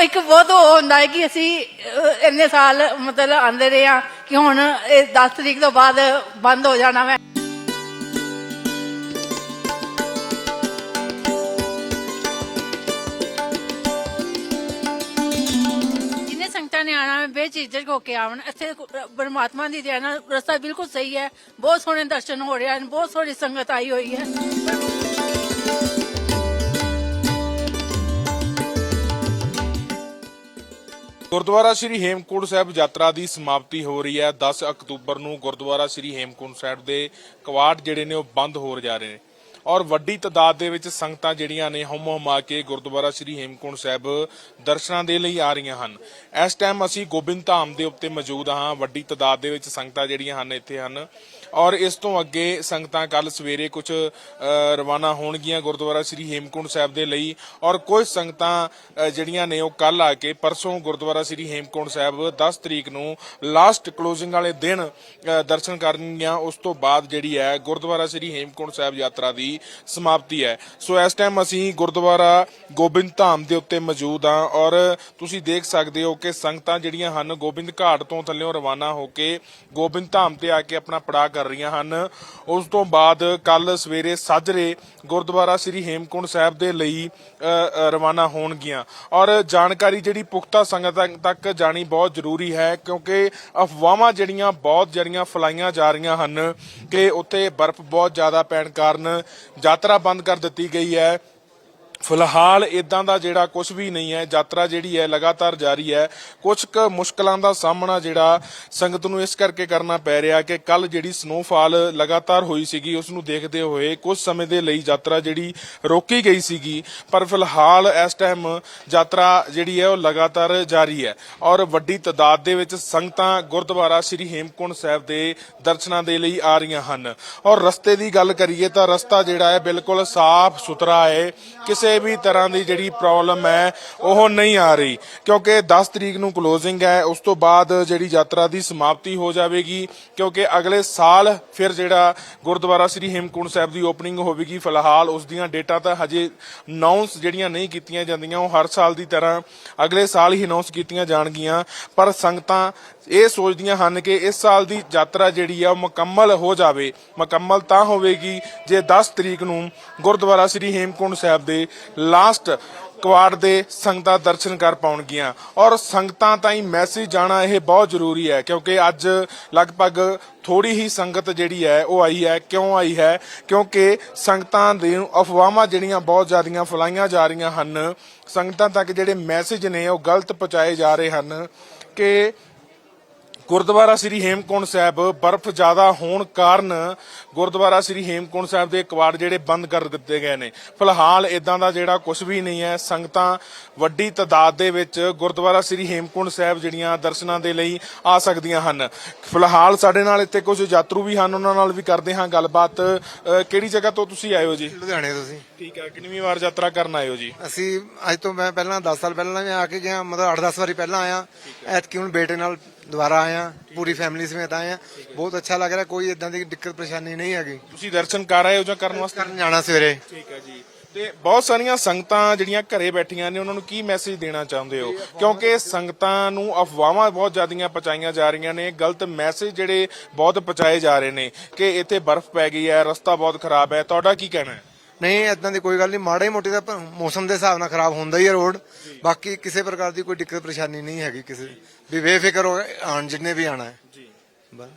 ਉਹ ਇੱਕ ਬਹੁਤ ਉਹ ਹੁੰਦਾ ਹੈ ਕਿ ਅਸੀਂ ਅਹ, ਇੰਨੇ ਸਾਲ ਮਤਲਬ ਆਂਦੇ ਰਹੇ ਹਾਂ ਕਿ ਹੁਣ ਇਹ 10 ਤਰੀਕ ਤੋਂ ਬਾਅਦ ਬੰਦ ਹੋ ਜਾਣਾ ਵੈ ਜਿੰਨੇ ਸੰਗਤਾਂ ਨੇ ਆਣਾ ਬੇਝਿਜਕ ਹੋ ਕੇ ਆਵਣ ਇੱਥੇ ਪਰਮਾਤਮਾ ਦੀ ਦਇਆ ਨਾਲ ਰਸਤਾ ਬਿਲਕੁਲ ਸਹੀ ਹੈ। ਬਹੁਤ ਸੋਹਣੇ ਦਰਸ਼ਨ ਹੋ ਰਹੇ ਹਨ ਬਹੁਤ ਸੋਹਣੀ ਸੰਗਤ ਆਈ ਹੋਈ ਹੈ। ਗੁਰਦੁਆਰਾ ਸ੍ਰੀ ਹੇਮਕੁੰਟ ਸਾਹਿਬ ਯਾਤਰਾ ਦੀ ਸਮਾਪਤੀ ਹੋ ਰਹੀ ਹੈ। 10 ਅਕਤੂਬਰ ਨੂੰ ਗੁਰਦੁਆਰਾ ਸ੍ਰੀ ਹੇਮਕੁੰਟ ਸਾਹਿਬ ਦੇ ਕਵਾਟ ਜਿਹੜੇ ਨੇ ਉਹ ਬੰਦ ਹੋ ਜਾ ਰਹੇ ਨੇ। ਔਰ ਵੱਡੀ ਤਦਾਦ ਦੇ ਵਿੱਚ ਸੰਗਤਾਂ ਜਿਹੜੀਆਂ ਨੇ ਹਮ ਹਮਾ ਕੇ ਗੁਰਦੁਆਰਾ ਸ੍ਰੀ ਹੇਮਕੁੰਟ ਸਾਹਿਬ ਦਰਸ਼ਨਾਂ ਦੇ ਲਈ ਆ ਰਹੀਆਂ ਹਨ। ਇਸ ਟਾਈਮ ਅਸੀਂ ਗੋਬਿੰਦ ਧਾਮ ਦੇ ਉੱਤੇ ਮੌਜੂਦ ਹਾਂ। ਵੱਡੀ ਤਦਾਦ ਦੇ ਵਿੱਚ ਸੰਗਤਾਂ ਜਿਹੜੀਆਂ ਹਨ ਇੱਥੇ ਹਨ। ਔਰ ਇਸ ਤੋਂ ਅੱਗੇ ਸੰਗਤਾਂ ਕੱਲ ਸਵੇਰੇ ਕੁਝ ਰਵਾਨਾ ਹੋਣਗੀਆਂ ਗੁਰਦੁਆਰਾ ਸ੍ਰੀ ਹੇਮਕੁੰਟ ਸਾਹਿਬ ਦੇ ਲਈ। ਔਰ ਕੁਝ ਸੰਗਤਾਂ ਜਿਹੜੀਆਂ ਨੇ ਉਹ ਕੱਲ ਆ ਕੇ ਪਰਸੋਂ ਗੁਰਦੁਆਰਾ ਸ੍ਰੀ ਹੇਮਕੁੰਟ ਸਾਹਿਬ 10 ਤਰੀਕ ਨੂੰ ਲਾਸਟ ਕਲੋਜ਼ਿੰਗ ਵਾਲੇ ਦਿਨ ਦਰਸ਼ਨ ਕਰਨਗੀਆਂ। ਉਸ ਤੋਂ ਬਾਅਦ ਜਿਹੜੀ ਹੈ ਗੁਰਦੁਆਰਾ ਸ੍ਰੀ ਹੇਮਕੁੰਟ ਸਾਹਿਬ ਯਾਤਰਾ ਦੀ ਸਮਾਪਤੀ ਹੈ। ਸੋ ਇਸ ਟਾਈਮ ਅਸੀਂ ਗੁਰਦੁਆਰਾ ਗੋਬਿੰਦ ਧਾਮ ਦੇ ਉੱਤੇ ਮੌਜੂਦ ਹਾਂ ਔਰ ਤੁਸੀਂ ਦੇਖ ਸਕਦੇ ਹੋ ਕਿ ਸੰਗਤਾਂ ਜਿਹੜੀਆਂ ਹਨ, ਗੋਬਿੰਦ ਘਾਟ ਤੋਂ ਥੱਲੇੋਂ ਰਵਾਨਾ ਹੋ ਕੇ ਗੋਬਿੰਦ ਧਾਮ ਤੇ ਆ ਕੇ ਆਪਣਾ ਪੜਾਅ ਕਰ ਰਹੀਆਂ ਹਨ। ਉਸ ਤੋਂ ਬਾਅਦ ਕੱਲ ਸਵੇਰੇ ਸਾਜਰੇ ਗੁਰਦੁਆਰਾ ਸ੍ਰੀ ਹੇਮਕੁੰਟ ਸਾਹਿਬ ਦੇ ਲਈ ਰਵਾਨਾ ਹੋਣਗੀਆਂ। ਔਰ ਜਾਣਕਾਰੀ ਜਿਹੜੀ ਪੁਖਤਾ ਸੰਗਤਾਂ ਤੱਕ- ਜਾਣੀ ਬਹੁਤ ਜ਼ਰੂਰੀ ਹੈ ਕਿਉਂਕਿ ਅਫਵਾਹਾਂ ਜਿਹੜੀਆਂ ਬਹੁਤ ਜੜੀਆਂ ਫਲਾਈਆਂ ਜਾ ਰਹੀਆਂ ਹਨ ਕਿ ਉੱਥੇ ਬਰਫ਼ ਬਹੁਤ ਜ਼ਿਆਦਾ ਪੈਣ ਕਾਰਨ ਯਾਤਰਾ ਬੰਦ ਕਰ ਦਿੱਤੀ ਗਈ ਹੈ। ਫਿਲਹਾਲ ਇਦਾਂ ਦਾ ਜਿਹੜਾ ਕੁਝ ਵੀ ਨਹੀਂ ਹੈ, ਯਾਤਰਾ ਜਿਹੜੀ ਹੈ ਲਗਾਤਾਰ ਜਾਰੀ ਹੈ। ਕੁਝ ਕੁ ਮੁਸ਼ਕਲਾਂ ਦਾ ਸਾਹਮਣਾ ਜਿਹੜਾ ਸੰਗਤ ਨੂੰ ਇਸ ਕਰਕੇ ਕਰਨਾ ਪੈ ਰਿਹਾ ਕਿ ਕੱਲ ਜਿਹੜੀ ਸਨੋਫਾਲ ਲਗਾਤਾਰ ਹੋਈ ਸੀਗੀ, ਉਸ ਨੂੰ ਦੇਖਦੇ ਹੋਏ ਕੁਝ ਸਮੇਂ ਦੇ ਲਈ ਯਾਤਰਾ ਜਿਹੜੀ ਰੋਕੀ ਗਈ ਸੀਗੀ। ਪਰ ਫਿਲਹਾਲ ਇਸ ਟਾਈਮ ਯਾਤਰਾ ਜਿਹੜੀ ਹੈ, ਉਹ ਲਗਾਤਾਰ ਜਾਰੀ ਹੈ। ਔਰ ਵੱਡੀ ਤਦਾਦ ਦੇ ਵਿੱਚ ਸੰਗਤਾਂ ਗੁਰਦੁਆਰਾ ਸ੍ਰੀ ਹੇਮਕੁੰਟ ਸਾਹਿਬ ਦੇ ਦਰਸ਼ਨਾਂ ਦੇ ਲਈ ਆ ਰਹੀਆਂ ਹਨ। ਔਰ ਰਸਤੇ ਦੀ ਗੱਲ ਕਰੀਏ ਤਾਂ ਰਸਤਾ ਜਿਹੜਾ ਹੈ, ਬਿਲਕੁਲ ਸਾਫ਼ ਸੁਥਰਾ ਹੈ। ਕਿਸੇ ਕਿਸੇ ਵੀ ਤਰ੍ਹਾਂ ਦੀ ਜਿਹੜੀ ਪ੍ਰੋਬਲਮ ਹੈ, ਉਹ ਨਹੀਂ ਆ ਰਹੀ। ਕਿਉਂਕਿ 10 ਤਰੀਕ ਨੂੰ ਕਲੋਜ਼ਿੰਗ ਹੈ, ਉਸ ਤੋਂ ਬਾਅਦ ਜਿਹੜੀ ਯਾਤਰਾ ਦੀ ਸਮਾਪਤੀ ਹੋ ਜਾਵੇਗੀ। ਕਿਉਂਕਿ ਅਗਲੇ ਸਾਲ ਫਿਰ ਜਿਹੜਾ ਗੁਰਦੁਆਰਾ ਸ੍ਰੀ ਹੇਮਕੁੰਟ ਸਾਹਿਬ ਦੀ ਓਪਨਿੰਗ ਹੋਵੇਗੀ। ਫਿਲਹਾਲ ਉਸ ਦੀਆਂ ਡੇਟਾ ਤਾਂ ਹਜੇ ਅਨਾਉਂਸ ਜਿਹੜੀਆਂ ਨਹੀਂ ਕੀਤੀਆਂ ਜਾਂਦੀਆਂ, ਉਹ ਹਰ ਸਾਲ ਦੀ ਤਰ੍ਹਾਂ ਅਗਲੇ ਸਾਲ ਹੀ ਅਨਾਉਂਸ ਕੀਤੀਆਂ ਜਾਣਗੀਆਂ। ਪਰ ਸੰਗਤਾਂ ਇਹ ਸੋਚਦੀਆਂ ਹਨ ਕਿ ਇਸ ਸਾਲ ਦੀ ਯਾਤਰਾ ਜਿਹੜੀ ਆ, ਉਹ ਮੁਕੰਮਲ ਹੋ ਜਾਵੇ। ਮੁਕੰਮਲ ਤਾਂ ਹੋਵੇਗੀ ਜੇ 10 ਤਰੀਕ ਨੂੰ ਗੁਰਦੁਆਰਾ ਸ੍ਰੀ ਹੇਮਕੁੰਟ ਸਾਹਿਬ ਦੇ ਲਾਸਟ ਕੁਆੜ ਦੇ ਸੰਗਤਾਂ ਦਰਸ਼ਨ ਕਰ ਪਾਉਣਗੀਆਂ। ਔਰ ਸੰਗਤਾਂ ਤਾਈਂ ਮੈਸੇਜ ਜਾਣਾ ਇਹ ਬਹੁਤ ਜ਼ਰੂਰੀ ਹੈ, ਕਿਉਂਕਿ ਅੱਜ ਲਗਭਗ ਥੋੜੀ ਹੀ ਸੰਗਤ ਜਿਹੜੀ ਹੈ, ਉਹ ਆਈ ਹੈ। ਕਿਉਂ ਆਈ ਹੈ? ਕਿਉਂਕਿ ਸੰਗਤਾਂ ਦੇ ਅਫਵਾਹਾਂ ਜਿਹੜੀਆਂ ਬਹੁਤ ਜ਼ਿਆਦੀਆਂ ਫਲਾਈਆਂ ਜਾ ਰਹੀਆਂ ਹਨ, ਸੰਗਤਾਂ ਤੱਕ ਜਿਹੜੇ ਮੈਸੇਜ ਨੇ, ਉਹ ਗਲਤ ਪਹੁੰਚਾਏ ਜਾ ਰਹੇ ਹਨ ਕਿ ਗੁਰਦੁਆਰਾ ਸ੍ਰੀ ਹੇਮਕੁੰਟ ਸਾਹਿਬ ਬਰਫ਼ ਜ਼ਿਆਦਾ ਹੋਣ ਕਾਰਨ ਗੁਰਦੁਆਰਾ ਸ੍ਰੀ ਹੇਮਕੁੰਟ ਸਾਹਿਬ ਦੇ ਕਵਾੜ ਜਿਹੜੇ ਬੰਦ ਕਰ ਦਿੱਤੇ ਗਏ ਨੇ। ਫਿਲਹਾਲ ਇਦਾਂ ਦਾ ਜਿਹੜਾ ਕੁਝ ਵੀ ਨਹੀਂ ਹੈ। ਸੰਗਤਾਂ ਵੱਡੀ ਤਦਾਦ ਦੇ ਵਿੱਚ ਗੁਰਦੁਆਰਾ ਸ੍ਰੀ ਹੇਮਕੁੰਟ ਸਾਹਿਬ ਜਿਹੜੀਆਂ ਦਰਸ਼ਨਾਂ ਦੇ ਲਈ ਆ ਸਕਦੀਆਂ ਹਨ। ਫਿਲਹਾਲ ਸਾਡੇ ਨਾਲ ਇੱਥੇ ਕੁਝ ਯਾਤਰੂ ਵੀ ਹਨ। ਉਹਨਾਂ ਨਾਲ ਵੀ ਕਰਦੇ ਹਾਂ ਗੱਲਬਾਤ। ਕਿਹੜੀ ਜਗ੍ਹਾ ਤੋਂ ਤੁਸੀਂ ਆਏ ਹੋ ਜੀ? ਲੁਧਿਆਣੇ ਤੋਂ ਸੀ ਠੀਕ ਹੈ। ਕਿੰਨੀ ਵਾਰ ਯਾਤਰਾ ਕਰਨ ਆਏ ਹੋ ਜੀ? ਅਸੀਂ ਅੱਜ ਤੋਂ ਮੈਂ ਪਹਿਲਾਂ 10 ਸਾਲ ਪਹਿਲਾਂ ਆ ਕੇ ਗਿਆ। ਮਤਲਬ 8-10 ਵਾਰੀ ਪਹਿਲਾਂ ਆਇਆ। ਐਤਕੀ ਹੁਣ ਬੇਟੇ ਨਾਲ ਦੁਬਾਰਾ ਆਇਆ ਪੂਰੀ ਫੈਮਿਲੀ ਸਮੇਤ ਆਏ ਆ ਬਹੁਤ ਅੱਛਾ ਲੱਗ ਰਿਹਾ ਕੋਈ ਇਦਾਂ ਦੀ ਦਿੱਕਤ ਪਰੇਸ਼ਾਨੀ ਨਹੀਂ ਹੈਗੀ। ਤੁਸੀਂ ਦਰਸ਼ਨ ਕਰ ਆਏ ਹੋ ਜਾਂ ਕਰਨ ਵਾਸਤੇ? ਕਰਨ ਜਾਣਾ ਸਵੇਰੇ। ਠੀਕ ਹੈ ਜੀ। ਤੇ ਬਹੁਤ ਸਾਰੀਆਂ ਸੰਗਤਾਂ ਜਿਹੜੀਆਂ ਘਰੇ ਬੈਠੀਆਂ ਨੇ ਉਹਨਾਂ ਨੂੰ ਕੀ ਮੈਸੇਜ ਦੇਣਾ ਚਾਹੁੰਦੇ ਹੋ? ਕਿਉਂਕਿ ਸੰਗਤਾਂ ਨੂੰ ਅਫਵਾਹਾਂ ਬਹੁਤ ਜ਼ਿਆਦੀਆਂ ਪਹੁੰਚਾਈਆਂ ਜਾ ਰਹੀਆਂ ਨੇ ਗਲਤ ਮੈਸੇਜ ਜਿਹੜੇ ਬਹੁਤ ਪਹੁੰਚਾਏ ਜਾ ਰਹੇ ਨੇ ਕਿ ਇੱਥੇ ਬਰਫ਼ ਪੈ ਗਈ ਹੈ ਰਸਤਾ ਬਹੁਤ ਖਰਾਬ ਹੈ। ਤੁਹਾਡਾ ਕੀ ਕਹਿਣਾ ਹੈ? ਨਹੀਂ ਇਦਾਂ ਦੀ ਕੋਈ ਗੱਲ ਨਹੀਂ। ਮਾੜੇ ਮੋਟੇ ਦਾ ਮੌਸਮ ਦੇ ਹਿਸਾਬ ਨਾਲ ਖਰਾਬ ਹੁੰਦਾ ਹੀ ਹੈ ਰੋਡ। ਬਾਕੀ ਕਿਸੇ ਪ੍ਰਕਾਰ ਦੀ ਕੋਈ ਦਿੱਕਤ ਪਰੇਸ਼ਾਨੀ ਨਹੀਂ ਹੈਗੀ ਕਿਸੇ ਵੀ ਬੇਫਿਕਰ ਹੋ ਆਣ ਜਿੰਨੇ ਵੀ ਆਣਾ ਹੈ। ਜੀ। ਬਸ।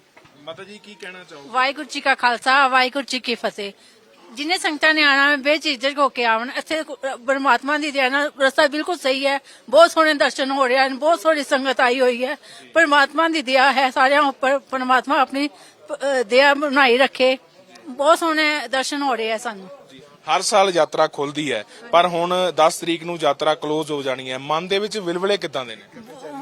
ਮਾਤਾ ਜੀ ਕੀ ਕਹਿਣਾ ਚਾਹੋਗੇ? ਵਾਹਿਗੁਰੂ ਜੀ ਕਾ ਖਾਲਸਾ ਵਾਹਿਗੁਰੂ ਜੀ ਕੀ ਫਤਿਹ। ਜਿੰਨੇ ਸੰਗਤਾਂ ਨੇ ਆਣਾ ਬੇਝਿਜਕ ਹੋ ਕੇ ਆਵਣ ਇੱਥੇ ਪਰਮਾਤਮਾ ਦੀ ਦਇਆ ਨਾਲ ਰਸਤਾ ਬਿਲਕੁਲ ਸਹੀ ਹੈ। ਬਹੁਤ ਸੋਹਣੇ ਦਰਸ਼ਨ ਹੋ ਰਹੇ ਹਨ ਬਹੁਤ ਸੋਹਣੀ ਸੰਗਤ ਆਈ ਹੋਈ ਹੈ। ਪਰਮਾਤਮਾ ਦੀ ਦਇਆ ਹੈ ਸਾਰਿਆਂ ਉੱਪਰ ਪਰਮਾਤਮਾ ਆਪਣੀ ਦਇਆ ਬਣਾਈ ਰੱਖੇ। ਬਹੁਤ ਸੋਹਣੇ ਦਰਸ਼ਨ ਹੋ ਰਹੇ ਆ ਸਾਨੂੰ। ਹਰ ਸਾਲ ਯਾਤਰਾ ਖੁੱਲਦੀ ਹੈ। ਪਰ ਹੁਣ 10 ਤਰੀਕ ਨੂੰ ਯਾਤਰਾ ਕਲੋਜ਼ ਹੋ ਜਾਣੀ ਹੈ। ਮਨ ਦੇ ਵਿੱਚ ਵਿਲਵਲੇ ਕਿਦਾਂ ਦੇ ਨੇ?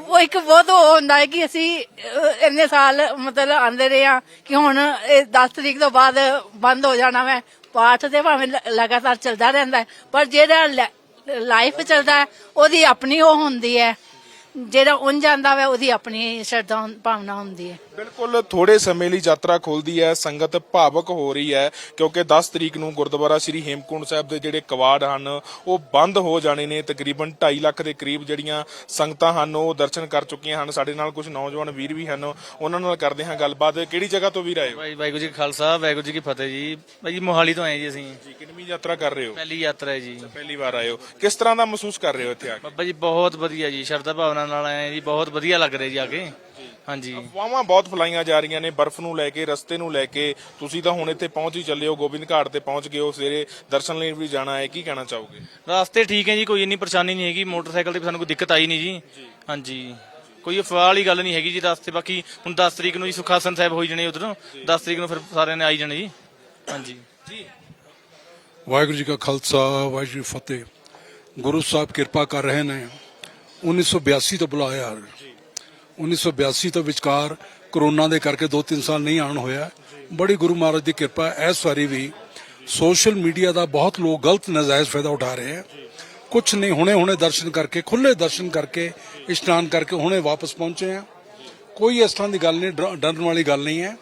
ਉਹ ਇੱਕ ਬਹੁਤ ਉਹ ਹੁੰਦਾ ਹੈ ਕਿ ਅਸੀਂ ਅਹ, ਇੰਨੇ ਸਾਲ ਮਤਲਬ ਆਂਦੇ ਰਹੇ ਹਾਂ ਕਿ ਹੁਣ ਇਹ 10 ਤਰੀਕ ਤੋਂ ਬਾਅਦ ਬੰਦ ਹੋ ਜਾਣਾ ਵੈ। ਪਾਠ ਤੇ ਭਾਵੇਂ ਲ- ਲਗਾਤਾਰ ਚੱਲਦਾ ਰਹਿੰਦਾ ਹੈ। ਪਰ ਜਿਹੜਾ ਲਾਈਫ ਚੱਲਦਾ ਹੈ ਉਹਦੀ ਆਪਣੀ ਉਹ ਹੁੰਦੀ ਹੈ। ਜਿਹੜਾ ਉਂਝ ਜਾਂਦਾ ਵਾ ਉਹਦੀ ਆਪਣੀ ਸ਼ਰਧਾ ਭਾਵਨਾ ਹੁੰਦੀ ਹੈ। ਬਿਲਕੁਲ ਥੋੜੇ ਸਮੇਂ ਲਈ ਯਾਤਰਾ ਖੁੱਲਦੀ ਹੈ ਸੰਗਤ ਭਾਵਕ ਹੋ ਰਹੀ ਹੈ ਕਿਉਂਕਿ 10 ਤਰੀਕ ਨੂੰ ਗੁਰਦੁਆਰਾ ਸ੍ਰੀ ਹੇਮਕੁੰਟ ਸਾਹਿਬ ਦੇ ਜਿਹੜੇ ਕਵਾੜ ਹਨ ਉਹ ਬੰਦ ਹੋ ਜਾਣੇ ਨੇ ਤਕਰੀਬਨ 2.5 ਲੱਖ ਦੇ ਕਰੀਬ ਜਿਹੜੀਆਂ ਸੰਗਤਾਂ ਹਨ ਉਹ ਦਰਸ਼ਨ ਕਰ ਚੁੱਕੀਆਂ ਹਨ। ਸਾਡੇ ਨਾਲ ਕੁਝ ਨੌਜਵਾਨ ਵੀਰ ਵੀ ਹਨ ਉਹਨਾਂ ਨਾਲ ਕਰਦੇ ਹਾਂ ਗੱਲਬਾਤ। ਕਿਹੜੀ ਜਗ੍ਹਾ ਤੋਂ ਵੀਰ ਆਏ ਹੋ? ਭਾਈ ਵਾਹਿਗੁਰੂ ਜੀ ਕਾ ਖਾਲਸਾ ਵਾਹਿਗੁਰੂ ਜੀ ਕੀ ਫਤਿਹ ਜੀ। ਭਾਈ ਜੀ ਮੋਹਾਲੀ ਤੋਂ ਆਏ ਜੀ ਅਸੀਂ। ਜੀ ਕਿੰਨੀ ਯਾਤਰਾ ਕਰ ਰਹੇ ਹੋ? ਪਹਿਲੀ ਯਾਤਰਾ ਹੈ ਜੀ। ਪਹਿਲੀ ਵਾਰ ਆਏ ਹੋ। ਕਿਸ ਤਰ੍ਹਾਂ ਦਾ ਮਹਿਸੂਸ ਕਰ ਰਹੇ ਹੋ ਇੱਥੇ ਆ ਕੇ? ਬਾਬਾ ਜੀ ਬਹੁਤ ਵਧੀਆ ਜੀ ਸ਼ਰਧਾ ਭਾਵਨਾ ਨਾਲ ਆਏ ਜੀ ਬਹੁਤ ਵਧੀਆ ਲੱਗ ਰਿਹਾ ਜੀ ਆ ਕੇ। ਹਾਂਜੀ। ਅਫਵਾਹਾਂ ਬਹੁਤ ਫਲਾਈਆਂ ਜਾ ਰਹੀਆਂ ਨੇ ਬਰਫ਼ ਨੂੰ ਲੈ ਕੇ ਰਸਤੇ ਨੂੰ ਲੈ ਕੇ। ਤੁਸੀਂ ਤਾਂ ਹੁਣ ਇੱਥੇ ਪਹੁੰਚ ਹੀ ਚੱਲੇ ਹੋ ਗੋਬਿੰਦ ਘਾਟ ਤੇ ਪਹੁੰਚ ਗਏ ਹੋ ਸਵੇਰੇ ਦਰਸ਼ਨ ਲਈ ਵੀ ਜਾਣਾ ਹੈ ਕੀ ਕਹਿਣਾ ਚਾਹੋਗੇ? ਰਾਸਤੇ ਠੀਕ ਹੈ ਜੀ ਕੋਈ ਇੰਨੀ ਪਰੇਸ਼ਾਨੀ ਨਹੀਂ ਹੈਗੀ ਮੋਟਰਸਾਈਕਲ ਤੇ ਵੀ ਸਾਨੂੰ ਕੋਈ ਦਿੱਕਤ ਆਈ ਨਹੀਂ ਜੀ। ਹਾਂਜੀ। ਕੋਈ ਅਫਵਾਹ ਵਾਲੀ ਗੱਲ ਨਹੀਂ ਹੈਗੀ ਜੀ ਰਾਸਤੇ ਬਾਕੀ ਹੁਣ 10 ਤਰੀਕ ਨੂੰ ਜੀ ਸੁਖਾਸਨ ਸਾਹਿਬ ਹੋਈ ਜਾਣੇ ਉਧਰੋਂ 10 ਤਰੀਕ ਨੂੰ ਫਿਰ ਸਾਰਿਆਂ ਨੇ ਆਈ ਜਾਣੇ ਜੀ। ਹਾਂਜੀ। ਵਾਹਿਗੁਰੂ ਜੀ ਕਾ ਖਾਲਸਾ ਵਾਹਿਗੁਰੂ ਜੀ ਫਤਿਹ। ਗੁਰੂ ਸਾਹਿਬ ਕਿਰਪਾ ਕਰ ਰਹੇ ਨੇ। 1982 ਤੋਂ ਬੁਲਾਇਆ 1982 ਤੋਂ ਵਿਚਕਾਰ ਕਰੋਨਾ ਦੇ ਕਰਕੇ 2-3 ਸਾਲ ਨਹੀਂ ਆਉਣ ਹੋਇਆ। ਬੜੀ ਗੁਰੂ ਮਹਾਰਾਜ ਦੀ ਕਿਰਪਾ, ਇਸ ਵਾਰੀ ਵੀ ਸੋਸ਼ਲ ਮੀਡੀਆ ਦਾ ਬਹੁਤ ਲੋਕ ਗਲਤ ਨਜਾਇਜ਼ ਫਾਇਦਾ ਉਠਾ ਰਹੇ ਹੈ। ਕੁਝ ਨਹੀਂ ਹੁਣੇ ਹੁਣੇ ਦਰਸ਼ਨ ਕਰਕੇ ਖੁੱਲੇ ਦਰਸ਼ਨ ਕਰਕੇ, ਇਸ਼ਨਾਨ ਕਰਕੇ ਹੁਣੇ ਵਾਪਸ ਪਹੁੰਚੇ ਆ ਕੋਈ ਇਸ ਤਰ੍ਹਾਂ ਦੀ ਗੱਲ ਨਹੀਂ, ਡਰ- ਡਰਨ ਵਾਲੀ ਗੱਲ ਨਹੀਂ ਹੈ।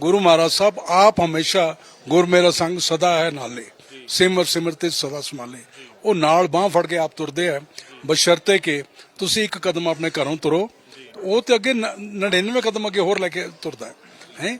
ਗੁਰੂ ਮਹਾਰਾਜ ਸਾਹਿਬ, ਆਪ ਹਮੇਸ਼ਾ ਗੁਰ ਮੇਰਾ ਸੰਗ ਸਦਾ ਹੈ ਨਾਲੇ। ਸਿਮਰ ਸਿਮਰ ਤੇ ਸਦਾ ਸੰਭਾਲੇ। ਉਹ ਨਾਲ ਬਾਹ ਫੜ ਕੇ ਆਪ ਤੁਰਦੇ ਆ ਬਸ਼ਰਤੇ ਕਿ ਤੁਸੀਂ ਇੱਕ ਕਦਮ ਆਪਣੇ ਘਰੋਂ ਤੁਰੋ, ਉਹ ਤੇ ਅੱਗੇ 99 ਕਦਮ ਅੱਗੇ ਹੋਰ ਲੈ ਕੇ ਤੁਰਦਾ ਹੈ ਹੈ?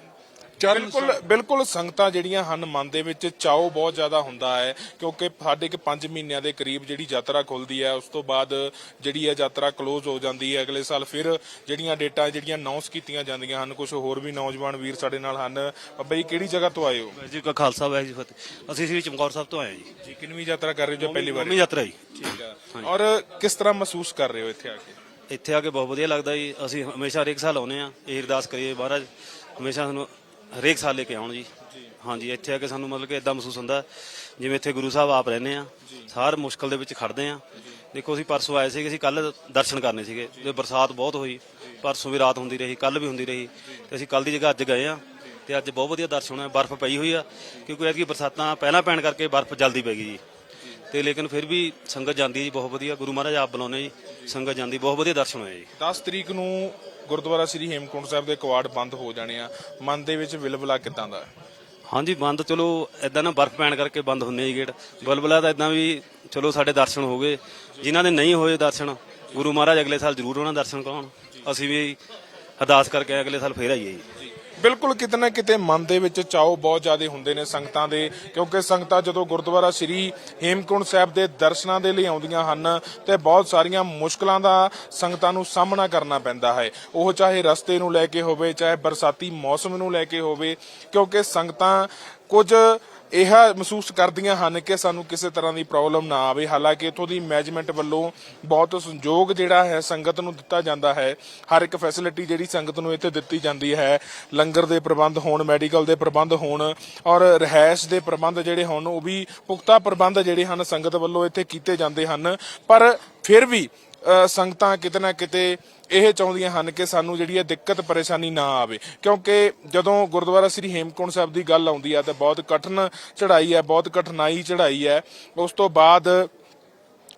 ਬਿਲਕੁਲ ਬਿਲਕੁਲ ਸੰਗਤਾਂ ਜਿਹੜੀਆਂ ਹਨ ਮਨ ਦੇ ਵਿੱਚ ਚਾਓ ਬਹੁਤ ਜ਼ਿਆਦਾ ਹੁੰਦਾ ਹੈ ਕਿਉਂਕਿ ਸਾਡੇ ਕਿ 5 ਮਹੀਨਿਆਂ ਦੇ ਕਰੀਬ ਜਿਹੜੀ ਯਾਤਰਾ ਖੁੱਲਦੀ ਹੈ ਉਸ ਤੋਂ ਬਾਅਦ ਜਿਹੜੀ ਹੈ ਯਾਤਰਾ ਕਲੋਜ਼ ਹੋ ਜਾਂਦੀ ਹੈ ਅਗਲੇ ਸਾਲ ਫਿਰ ਜਿਹੜੀਆਂ ਡੇਟਾਂ ਜਿਹੜੀਆਂ ਅਨਾਉਂਸ ਕੀਤੀਆਂ ਜਾਂਦੀਆਂ ਹਨ ਕੁਝ ਹੋਰ ਵੀ ਨੌਜਵਾਨ ਵੀਰ ਸਾਡੇ ਨਾਲ ਹਨ। ਬਾਬਾ ਜੀ ਕਿਹੜੀ ਜਗ੍ਹਾ ਤੋਂ ਆਏ ਹੋ? ਜੀ ਕਾ ਖਾਲਸਾ ਵਾਹਿਗੁਰੂ ਜੀ ਫਤਿਹ। ਅਸੀਂ ਸ੍ਰੀ ਚਮਕੌਰ ਸਾਹਿਬ ਤੋਂ ਆਏ ਹਾਂ ਜੀ। ਜੀ ਕਿੰਨਵੀਂ ਯਾਤਰਾ ਕਰ ਰਹੇ ਹੋ ਜਾਂ ਪਹਿਲੀ ਵਾਰ? ਨੌਵੀਂ ਯਾਤਰਾ ਜੀ। ਠੀਕ ਹੈ ਔਰ ਕਿਸ ਤਰ੍ਹਾਂ ਮਹਿਸੂਸ ਕਰ ਰਹੇ ਹੋ ਇੱਥੇ ਆ ਕੇ? ਇੱਥੇ ਆ ਕੇ ਬਹੁਤ ਵਧੀਆ ਲੱਗਦਾ ਜੀ। ਅਸੀਂ ਹਮੇਸ਼ਾ ਹਰੇਕ ਸਾਲ ਆਉਂਦੇ ਆ ਇਹ ਅਰਦਾਸ ਕਰੀਏ ਮਹਾਰਾਜ ਹਮੇਸ਼ਾ ਸਾਨੂੰ ਹਰੇਕ ਸਾਲ ਲੈ ਕੇ ਆਉਣ ਜੀ। ਹਾਂਜੀ, ਇੱਥੇ ਆ ਕੇ ਸਾਨੂੰ ਮਤਲਬ ਕਿ ਇਦਾਂ ਮਹਿਸੂਸ ਹੁੰਦਾ, ਜਿਵੇਂ ਇੱਥੇ ਗੁਰੂ ਸਾਹਿਬ ਆਪ ਰਹਿੰਦੇ ਆ, ਸਾਰ ਮੁਸ਼ਕਲ ਦੇ ਵਿੱਚ ਖੜਦੇ ਆ। ਦੇਖੋ, ਅਸੀਂ ਪਰਸੋਂ ਆਏ ਸੀਗੇ, ਅਸੀਂ ਕੱਲ ਦਰਸ਼ਨ ਕਰਨੇ ਸੀਗੇ, ਤੇ ਬਰਸਾਤ ਬਹੁਤ ਹੋਈ, ਪਰਸੋਂ ਵੀ ਰਾਤ ਹੁੰਦੀ ਰਹੀ ਕੱਲ ਵੀ ਹੁੰਦੀ ਰਹੀ, ਤੇ ਅਸੀਂ ਕੱਲ ਦੀ ਜਗ੍ਹਾ ਅੱਜ ਗਏ ਆ, ਤੇ ਅੱਜ ਬਹੁਤ ਵਧੀਆ ਦਰਸ਼ਨ ਹੋਏ, ਬਰਫ਼ ਪਈ ਹੋਈ ਆ, ਕਿਉਂਕਿ ਐਤਕੀ ਬਰਸਾਤਾਂ ਪਹਿਲਾਂ ਪੈਣ ਕਰਕੇ ਬਰਫ਼ ਜਲਦੀ ਪੈ ਗਈ ਜੀ। ਤੇ ਲੇਕਿਨ ਫਿਰ ਵੀ ਸੰਗਤ ਜਾਂਦੀ ਹੈ ਜੀ ਬਹੁਤ ਵਧੀਆ। ਗੁਰੂ ਮਹਾਰਾਜ ਆਪ ਬੁਲਾਉਂਦੇ ਜੀ ਸੰਗਤ ਜਾਂਦੀ ਬਹੁਤ ਵਧੀਆ ਦਰਸ਼ਨ ਹੋਏ ਜੀ। 10 ਤਰੀਕ ਨੂੰ ਗੁਰਦੁਆਰਾ ਸ੍ਰੀ ਹੇਮਕੁੰਟ ਸਾਹਿਬ ਦੇ ਕਵਾੜ ਬੰਦ ਹੋ ਜਾਣੇ ਆ। ਮਨ ਦੇ ਵਿੱਚ ਵਿਲਵਲਾ ਕਿਦਾਂ ਦਾ? ਹਾਂਜੀ ਬੰਦ ਚਲੋ ਇਦਾਂ ਨਾ ਬਰਫ਼ ਪੈਣ ਕਰਕੇ ਬੰਦ ਹੁੰਨੇ ਜੀ ਗੇਟ। ਬਲਬਲਾ ਤਾਂ ਇਦਾਂ ਵੀ ਚਲੋ ਸਾਡੇ ਦਰਸ਼ਨ ਹੋ ਗਏ। ਜਿਨ੍ਹਾਂ ਦੇ ਨਹੀਂ ਹੋਏ ਦਰਸ਼ਨ ਗੁਰੂ ਮਹਾਰਾਜ ਅਗਲੇ ਸਾਲ ਜ਼ਰੂਰ ਉਹਨਾਂ ਦਰਸ਼ਨ ਕਰਾਉਣ। ਅਸੀਂ ਵੀ ਅਰਦਾਸ ਕਰਕੇ ਅਗਲੇ ਸਾਲ ਫੇਰ ਆਈਏ ਜੀ। ਬਿਲਕੁਲ ਕਿਤੇ ਨਾ ਕਿਤੇ ਮਨ ਦੇ ਵਿੱਚ ਚਾਓ ਬਹੁਤ ਜ਼ਿਆਦਾ ਹੁੰਦੇ ਨੇ ਸੰਗਤਾਂ ਦੇ, ਕਿਉਂਕਿ ਸੰਗਤਾਂ ਜਦੋਂ ਗੁਰਦੁਆਰਾ ਸ੍ਰੀ ਹੇਮਕੁੰਟ ਸਾਹਿਬ ਦੇ ਦਰਸ਼ਨਾਂ ਦੇ ਲਈ ਆਉਂਦੀਆਂ ਹਨ, ਤੇ ਬਹੁਤ ਸਾਰੀਆਂ ਮੁਸ਼ਕਲਾਂ ਦਾ ਸੰਗਤਾਂ ਨੂੰ ਸਾਹਮਣਾ ਕਰਨਾ ਪੈਂਦਾ ਹੈ। ਉਹ ਚਾਹੇ ਰਸਤੇ ਨੂੰ ਲੈ ਕੇ ਹੋਵੇ, ਚਾਹੇ ਬਰਸਾਤੀ ਮੌਸਮ ਨੂੰ ਲੈ ਕੇ ਹੋਵੇ, ਕਿਉਂਕਿ ਸੰਗਤਾਂ ਕੁਝ ਇਹ ਮਹਿਸੂਸ ਕਰਦੀਆਂ ਹਨ ਕਿ ਸਾਨੂੰ ਕਿਸੇ ਤਰ੍ਹਾਂ ਦੀ ਪ੍ਰੋਬਲਮ ਨਾ ਆਵੇ। ਹਾਲਾਂਕਿ ਇਥੋਂ ਦੀ ਮੈਨੇਜਮੈਂਟ ਵੱਲੋਂ ਬਹੁਤ ਸੰਯੋਗ ਜਿਹੜਾ ਹੈ, ਸੰਗਤ ਨੂੰ ਦਿੱਤਾ ਜਾਂਦਾ ਹੈ। ਹਰ ਇੱਕ ਫੈਸਿਲਿਟੀ ਜਿਹੜੀ ਸੰਗਤ ਨੂੰ ਇੱਥੇ ਦਿੱਤੀ ਜਾਂਦੀ ਹੈ। ਲੰਗਰ ਦੇ ਪ੍ਰਬੰਧ ਹੋਣ ਮੈਡੀਕਲ ਦੇ ਪ੍ਰਬੰਧ ਹੋਣ ਔਰ ਰਹਿائش ਦੇ ਪ੍ਰਬੰਧ ਜਿਹੜੇ ਹੋਣ, ਉਹ ਵੀ ਪੁਖਤਾ ਪ੍ਰਬੰਧ ਜਿਹੜੇ ਹਨ ਸੰਗਤ ਵੱਲੋਂ ਇੱਥੇ ਕੀਤੇ ਜਾਂਦੇ ਹਨ। ਪਰ ਫਿਰ ਵੀ ਸੰਗਤਾਂ ਕਿਤੇ ਨਾ ਕਿਤੇ ਇਹ ਚਾਹੁੰਦੀਆਂ ਹਨ ਕਿ ਸਾਨੂੰ ਜਿਹੜੀ ਹੈ ਦਿੱਕਤ ਪਰੇਸ਼ਾਨੀ ਨਾ ਆਵੇ। ਕਿਉਂਕਿ ਜਦੋਂ ਗੁਰਦੁਆਰਾ ਸ੍ਰੀ ਹੇਮਕੁੰਟ ਸਾਹਿਬ ਦੀ ਗੱਲ ਆਉਂਦੀ ਹੈ ਤਾਂ ਬਹੁਤ ਕਠਿਨ ਚੜ੍ਹਾਈ ਹੈ, ਬਹੁਤ ਕਠਿਨਾਈ ਚੜ੍ਹਾਈ ਹੈ। ਉਸ ਤੋਂ ਬਾਅਦ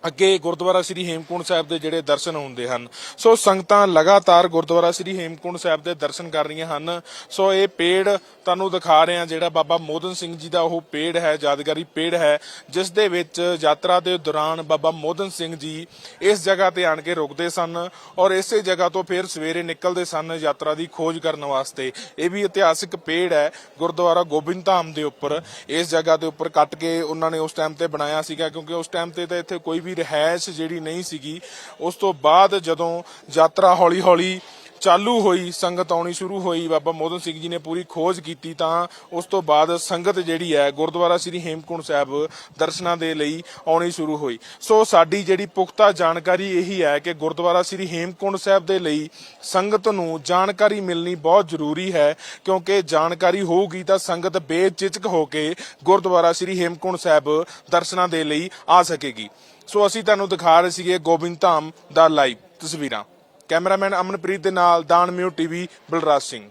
ਅੱਗੇ ਗੁਰਦੁਆਰਾ ਸ੍ਰੀ ਹੇਮਕੁੰਟ ਸਾਹਿਬ ਦੇ ਜਿਹੜੇ ਦਰਸ਼ਨ ਹੁੰਦੇ ਹਨ। ਸੋ ਸੰਗਤਾਂ ਲਗਾਤਾਰ ਗੁਰਦੁਆਰਾ ਸ੍ਰੀ ਹੇਮਕੁੰਟ ਸਾਹਿਬ ਦੇ ਦਰਸ਼ਨ ਕਰ ਰਹੀਆਂ ਹਨ। ਸੋ ਇਹ ਪੇੜ ਤੁਹਾਨੂੰ ਦਿਖਾ ਰਹੇ ਹਾਂ ਜਿਹੜਾ ਬਾਬਾ ਮੋਦਨ ਸਿੰਘ ਜੀ ਦਾ ਉਹ ਪੇੜ ਹੈ, ਯਾਦਗਾਰੀ ਪੇੜ ਹੈ, ਜਿਸ ਦੇ ਵਿੱਚ ਯਾਤਰਾ ਦੇ ਦੌਰਾਨ ਬਾਬਾ ਮੋਦਨ ਸਿੰਘ ਜੀ ਇਸ ਜਗ੍ਹਾ ਤੇ ਆਣ ਕੇ ਰੁਕਦੇ ਸਨ ਔਰ ਇਸੇ ਜਗ੍ਹਾ ਤੋਂ ਫਿਰ ਸਵੇਰੇ ਨਿਕਲਦੇ ਸਨ ਯਾਤਰਾ ਦੀ ਖੋਜ ਕਰਨ ਵਾਸਤੇ। ਇਹ ਵੀ ਇਤਿਹਾਸਿਕ ਪੇੜ ਹੈ ਗੁਰਦੁਆਰਾ ਗੋਬਿੰਦ ਧਾਮ ਦੇ ਉੱਪਰ। ਇਸ ਜਗ੍ਹਾ ਦੇ ਉੱਪਰ ਕੱਟ ਕੇ ਉਹਨਾਂ ਨੇ ਉਸ ਟਾਈਮ ਤੇ ਬਣਾਇਆ ਸੀਗਾ ਕਿਉਂਕਿ ਉਸ ਟਾਈਮ ਤੇ ਤਾਂ ਇੱਥੇ ਕੋਈ ਵੀ ਰਿਹਾਇਸ਼ ਜਿਹੜੀ ਨਹੀਂ ਸੀਗੀ, ਉਸ ਤੋਂ ਬਾਅਦ ਜਦੋਂ ਯਾਤਰਾ ਹੌਲੀ ਹੌਲੀ ਚਾਲੂ ਹੋਈ, ਸੰਗਤ ਆਉਣੀ ਸ਼ੁਰੂ ਹੋਈ, ਬਾਬਾ ਮੋਦਨ ਸਿੰਘ ਜੀ ਨੇ ਪੂਰੀ ਖੋਜ ਕੀਤੀ ਤਾਂ ਉਸ ਤੋਂ ਬਾਅਦ ਸੰਗਤ ਜਿਹੜੀ ਹੈ ਗੁਰਦੁਆਰਾ ਸ੍ਰੀ ਹੇਮਕੁੰਟ ਸਾਹਿਬ ਦਰਸ਼ਨਾਂ ਦੇ ਲਈ ਆਉਣੀ ਸ਼ੁਰੂ ਹੋਈ। ਸੋ ਸਾਡੀ ਜਿਹੜੀ ਪੁਖਤਾ ਜਾਣਕਾਰੀ ਇਹੀ ਹੈ ਕਿ ਗੁਰਦੁਆਰਾ ਸ੍ਰੀ ਹੇਮਕੁੰਟ ਸਾਹਿਬ ਦੇ ਲਈ ਸੰਗਤ ਨੂੰ ਜਾਣਕਾਰੀ ਮਿਲਣੀ ਬਹੁਤ ਜ਼ਰੂਰੀ ਹੈ, ਕਿਉਂਕਿ ਜਾਣਕਾਰੀ ਹੋਊਗੀ ਤਾਂ ਸੰਗਤ ਬੇਚਿਚਕ ਹੋ ਕੇ ਗੁਰਦੁਆਰਾ ਸ੍ਰੀ ਹੇਮਕੁੰਟ ਸਾਹਿਬ ਦਰਸ਼ਨਾਂ ਦੇ ਲਈ ਆ ਸਕੇਗੀ। ਸੋ ਅਸੀਂ ਤੁਹਾਨੂੰ ਦਿਖਾ ਰਹੇ ਸੀਗੇ ਗੋਬਿੰਦ ਧਾਮ ਦਾ ਲਾਈਵ ਤਸਵੀਰਾਂ। ਕੈਮਰਾਮੈਨ ਅਮਨਪ੍ਰੀਤ ਦੇ ਨਾਲ ਦਾਨਮਿਊ ਟੀਵੀ ਬਲਰਾਜ ਸਿੰਘ।